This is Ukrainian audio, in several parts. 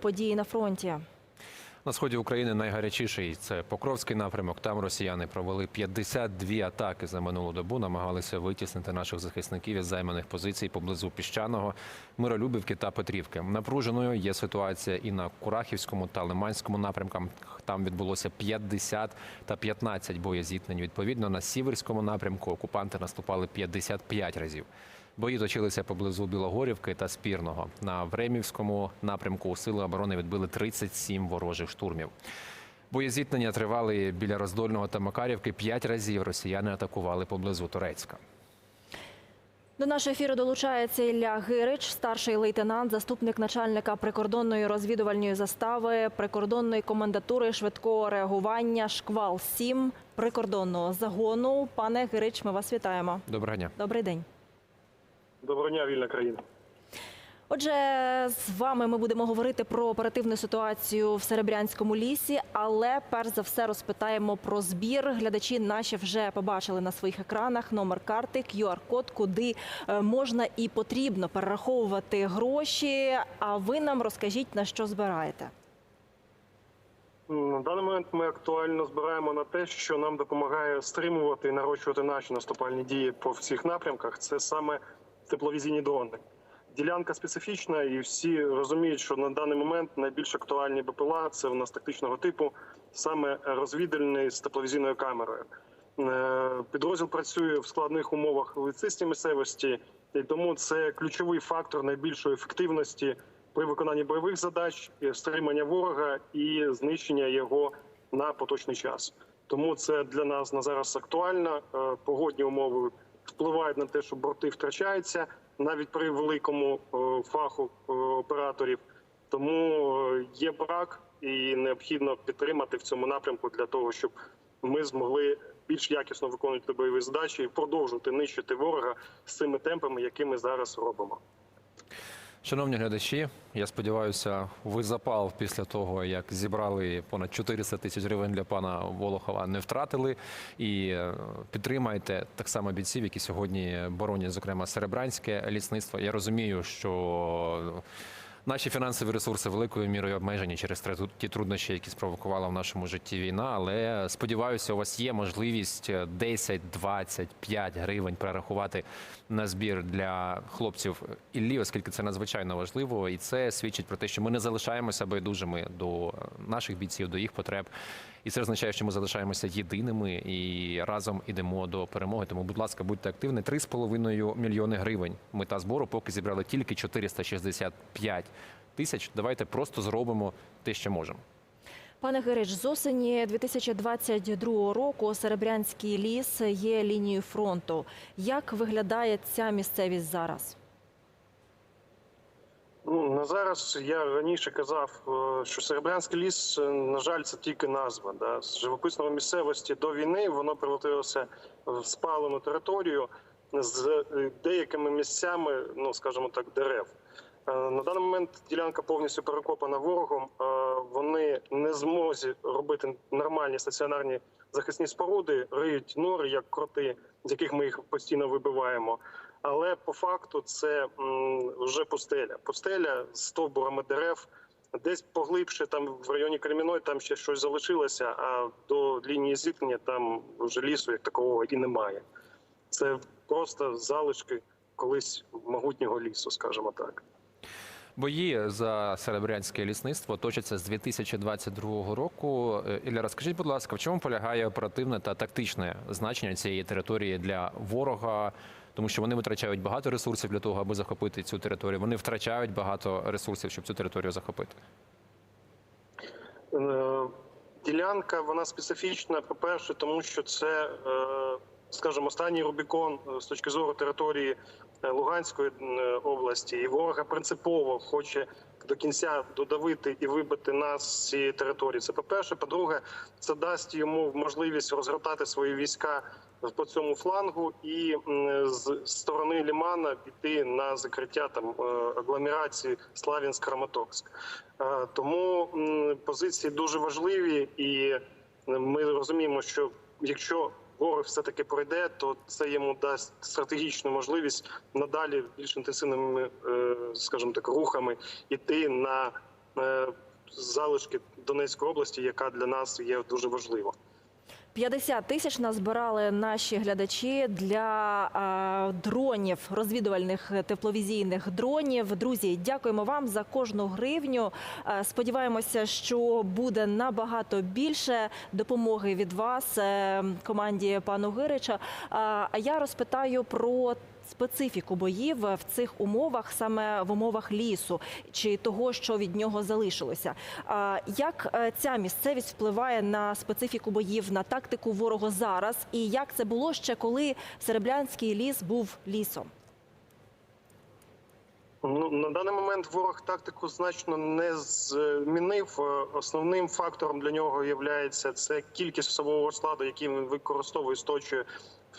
події на фронті. На сході України найгарячіший це Покровський напрямок. Там росіяни провели 52 атаки за минулу добу. Намагалися витіснити наших захисників із займаних позицій поблизу піщаного, Миролюбівки та Петрівки. Напруженою є ситуація і на Курахівському та Лиманському напрямках. Там відбулося 50 та 15 боєзіткнень. Відповідно, на Сіверському напрямку окупанти наступали 55 разів. Бої точилися поблизу Білогорівки та Спірного. На Времівському напрямку сили оборони відбили 37 ворожих штурмів. Боєзіткнення тривали біля Роздольного та Макарівки. П'ять разів росіяни атакували поблизу Турецька. До нашого ефіру долучається Ілля Гирич, старший лейтенант, заступник начальника прикордонної розвідувальної застави, прикордонної комендатури швидкого реагування Шквал 7 прикордонного загону. Пане Гирич, ми вас вітаємо. Доброго дня. Добрий день. Доброго дня, вільна країна. Отже, з вами ми будемо говорити про оперативну ситуацію в Серебрянському лісі, але перш за все розпитаємо про збір. Глядачі наші вже побачили на своїх екранах номер карти, QR-код, куди е, можна і потрібно перераховувати гроші. А ви нам розкажіть на що збираєте. На даний момент ми актуально збираємо на те, що нам допомагає стримувати і нарощувати наші наступальні дії по всіх напрямках. Це саме тепловізійні дрони. Ділянка специфічна, і всі розуміють, що на даний момент найбільш актуальні БПЛА це в нас тактичного типу, саме розвідувальний з тепловізійною камерою. Е, Підрозділ працює в складних умовах в ліцистій місцевості, і тому це ключовий фактор найбільшої ефективності при виконанні бойових задач, стримання ворога і знищення його на поточний час. Тому це для нас на зараз актуально. Е, Погодні умови впливають на те, що борти втрачаються навіть при великому е, фаху е, операторів. Тому е, є брак і необхідно підтримати в цьому напрямку для того, щоб ми змогли більш якісно виконувати бойові задачі і продовжувати нищити ворога з цими темпами, які ми зараз робимо. Шановні глядачі, я сподіваюся, ви запал після того, як зібрали понад 400 тисяч гривень для пана Волохова, не втратили. І е, підтримайте так само бійців, які сьогодні боронять, зокрема, серебранське лісництво. Я розумію, що наші фінансові ресурси великою мірою обмежені через ті труднощі, які спровокувала в нашому житті війна. Але сподіваюся, у вас є можливість 10, 20, 5 гривень перерахувати на збір для хлопців Іллі, оскільки це надзвичайно важливо, і це свідчить про те, що ми не залишаємося байдужими до наших бійців, до їх потреб. І це означає, що ми залишаємося єдиними і разом ідемо до перемоги. Тому, будь ласка, будьте активні. 3,5 мільйони гривень. Мета збору поки зібрали тільки 465 тисяч. Давайте просто зробимо те, що можемо. Пане Гирич, з осені 2022 року Серебрянський ліс є лінією фронту. Як виглядає ця місцевість зараз? Ну на зараз я раніше казав, е, що Серебрянський ліс, е, на жаль, це тільки назва. Да? З живописної місцевості до війни воно превратилося в спалену територію з е, деякими місцями, ну скажімо так, дерев. На даний момент ділянка повністю перекопана ворогом. Вони не змозі робити нормальні стаціонарні захисні споруди, риють нори як кроти, з яких ми їх постійно вибиваємо. Але по факту це вже пустеля. Пустеля з стовбурами дерев. Десь поглибше, там в районі Креміної, там ще щось залишилося, а до лінії зіткнення там вже лісу як такого і немає. Це просто залишки колись могутнього лісу, скажімо так. Бої за серебрянське лісництво точаться з 2022 року. Е, Ілля, розкажіть, будь ласка, в чому полягає оперативне та тактичне значення цієї території для ворога? Тому що вони витрачають багато ресурсів для того, аби захопити цю територію. Вони втрачають багато ресурсів, щоб цю територію захопити. Е, Ділянка вона специфічна, по-перше, тому що це, е, скажімо, останній Рубікон е, з точки зору території е, Луганської е, області, і ворога принципово хоче до кінця додавити і вибити нас з цієї території. Це по-перше. По-друге, це дасть йому можливість розгортати свої війська по цьому флангу і з сторони Лімана піти на закриття там агломерації Славянськ-Краматорськ. Е, Тому позиції дуже важливі, і ми розуміємо, що якщо ворог все таки пройде, то це йому дасть стратегічну можливість надалі більш інтенсивними, е, скажімо так, рухами іти на е, залишки Донецької області, яка для нас є дуже важлива. 50 тисяч назбирали наші глядачі для е, дронів, розвідувальних тепловізійних дронів. Друзі, дякуємо вам за кожну гривню. Е, сподіваємося, що буде набагато більше допомоги від вас, е, команді пану Гирича. Е, А я розпитаю про. Специфіку боїв в цих умовах, саме в умовах лісу, чи того, що від нього залишилося. Як е, ця місцевість впливає на специфіку боїв, на тактику ворога зараз, і як це було ще коли Серебрянський ліс був лісом? Ну на даний момент ворог тактику значно не змінив. Е, Основним фактором для нього є це кількість особового складу, який він використовує сточує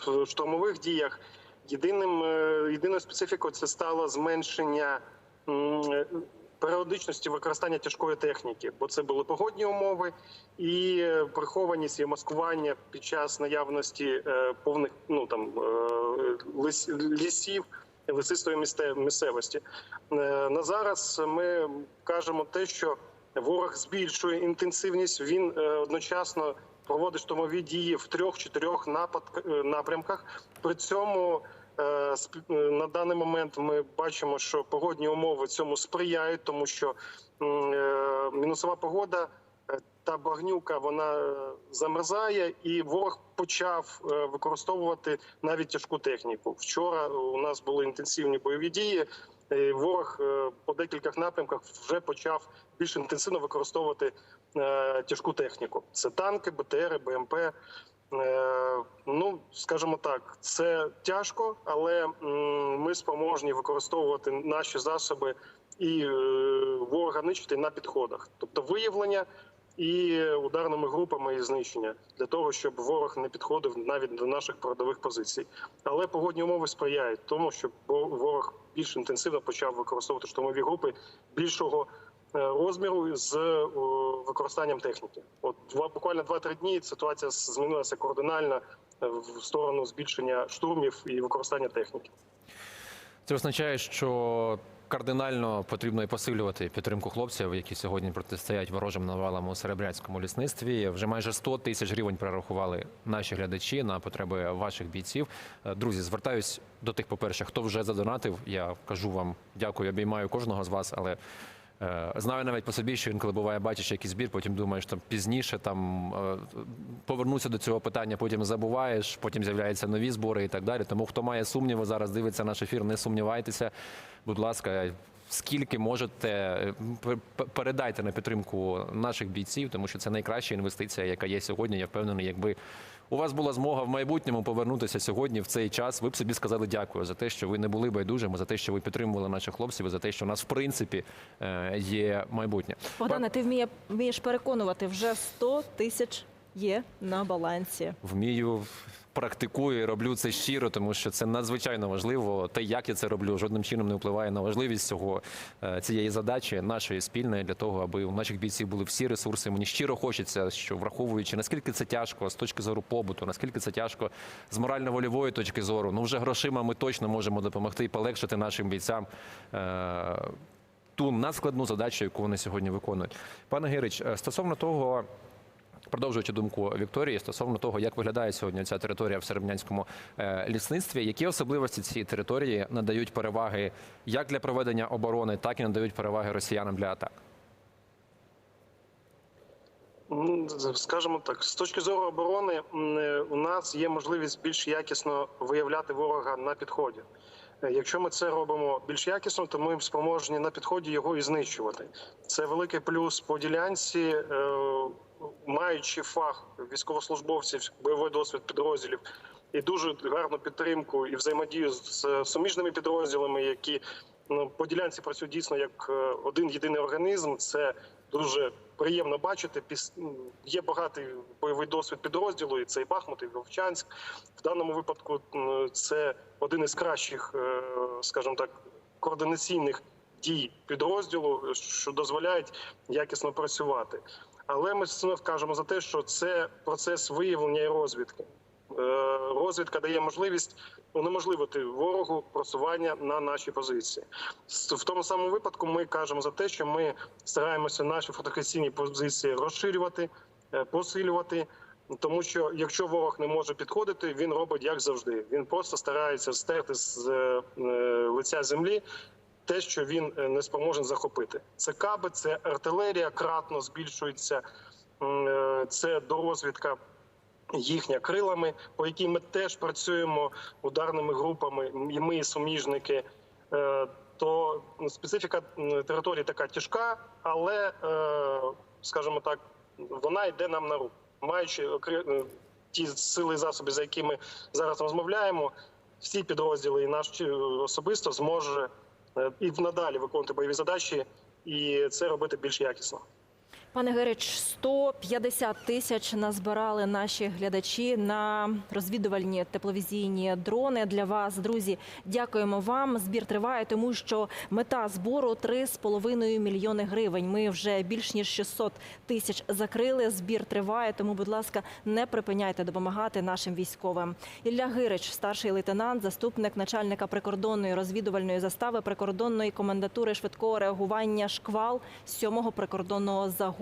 в штурмових діях. Єдиним е, єдиною специфікою це стало зменшення е, періодичності використання тяжкої техніки, бо це були погодні умови і е, прихованість і маскування під час наявності повних ну там лісів лисистої місте- місцевості. На зараз ми кажемо те, що ворог збільшує інтенсивність. Він одночасно проводить штурмові дії в трьох-чотирьох е, напрямках. При цьому е, е, на даний момент ми бачимо, що погодні умови цьому сприяють, тому що мінусова погода. Та багнюка вона замерзає, і ворог почав використовувати навіть тяжку техніку. Вчора у нас були інтенсивні бойові дії. Ворог е, по декількох напрямках вже почав більш інтенсивно використовувати е, тяжку техніку. Це танки, БТРи, БМП. Е, Ну, скажімо так, це тяжко, але ми спроможні використовувати наші засоби і ворога нищити на підходах, тобто виявлення і ударними групами і знищення для того, щоб ворог не підходив навіть до наших передових позицій. Але погодні умови сприяють тому, щоб во- ворог більш інтенсивно почав використовувати штурмові групи більшого е, розміру з е, використанням техніки. От буквально 2-3 дні ситуація змінилася кардинально е, в сторону збільшення штурмів і використання техніки. Це означає, що кардинально потрібно і посилювати підтримку хлопців, які сьогодні протистоять ворожим навалам у серебрянському лісництві. Вже майже 100 тисяч гривень перерахували наші глядачі на потреби ваших бійців. Е, Друзі, звертаюсь до тих, по-перше, хто вже задонатив. Я кажу вам дякую, обіймаю кожного з вас, але. Е, Знаю навіть по собі, що інколи буває, бачиш якийсь збір, потім думаєш там пізніше там е, повернуся до цього питання, потім забуваєш, потім з'являються нові збори і так далі. Тому хто має сумніви, зараз дивиться наш ефір, не сумнівайтеся. Будь ласка, скільки можете, е, пер- пер- передайте на підтримку наших бійців, тому що це найкраща інвестиція, яка є сьогодні. Я впевнений, якби у вас була змога в майбутньому повернутися сьогодні в цей час. Ви б собі сказали дякую за те, що ви не були байдужими, за те, що ви підтримували наших хлопців, і за те, що у нас в принципі е, є майбутнє. Богдане, ти вміє, вмієш переконувати, вже 100 тисяч є на балансі. вмію, практикую і роблю це щиро, тому що це надзвичайно важливо. Те, як я це роблю, жодним чином не впливає на важливість цього е, цієї задачі, нашої спільної, для того, аби у наших бійців були всі ресурси. Мені щиро хочеться, що враховуючи наскільки це тяжко з точки зору побуту, наскільки це тяжко з морально-вольової точки зору. Ну вже грошима ми точно можемо допомогти і полегшити нашим бійцям. е, Ту надскладну задачу, яку вони сьогодні виконують, пане Гирич, е, стосовно того, Продовжуючи думку Вікторії стосовно того, як виглядає сьогодні ця територія в серебнянському е, лісництві, які особливості цієї території надають переваги як для проведення оборони, так і надають переваги росіянам для атак. Скажімо так, з точки зору оборони, е, у нас є можливість більш якісно виявляти ворога на підході. Е, Якщо ми це робимо більш якісно, то ми спроможні на підході його і знищувати. Це великий плюс по ділянці, маючи фах військовослужбовців, бойовий досвід підрозділів і дуже гарну підтримку і взаємодію з суміжними підрозділами, які ну, по ділянці працюють дійсно як е, один єдиний організм. Це дуже приємно бачити. Піс- Є багатий бойовий досвід підрозділу, і це і Бахмут, і Вовчанськ. В даному випадку це один із кращих, е, скажімо так, координаційних дій підрозділу, що дозволяють якісно працювати. Але ми кажемо за те, що це процес виявлення і розвідки. Е, Розвідка дає можливість унеможливити ворогу просування на наші позиції. В тому самому випадку ми кажемо за те, що ми стараємося наші фортифікаційні позиції розширювати, е, посилювати. Тому що якщо ворог не може підходити, він робить як завжди. Він просто старається стерти з е, лиця землі те, що він е, не спроможен захопити. Це каби, це артилерія кратно збільшується, е, це дорозвідка їхня крилами, по якій ми теж працюємо ударними групами, і ми і суміжники. Е, То специфіка території така тяжка, але, скажімо так, вона йде нам на руку. Маючи ті сили і засоби, за якими зараз розмовляємо, всі підрозділи і наш е, особисто зможе і надалі виконувати бойові задачі, і це робити більш якісно. Пане Герич, 150 тисяч назбирали наші глядачі на розвідувальні тепловізійні дрони для вас. Друзі, дякуємо вам. Збір триває, тому що мета збору 3,5 мільйони гривень. Ми вже більш ніж 600 тисяч закрили. Збір триває, тому, будь ласка, не припиняйте допомагати нашим військовим. Ілля Гирич, старший лейтенант, заступник начальника прикордонної розвідувальної застави прикордонної комендатури швидкого реагування шквал 7-го прикордонного загону,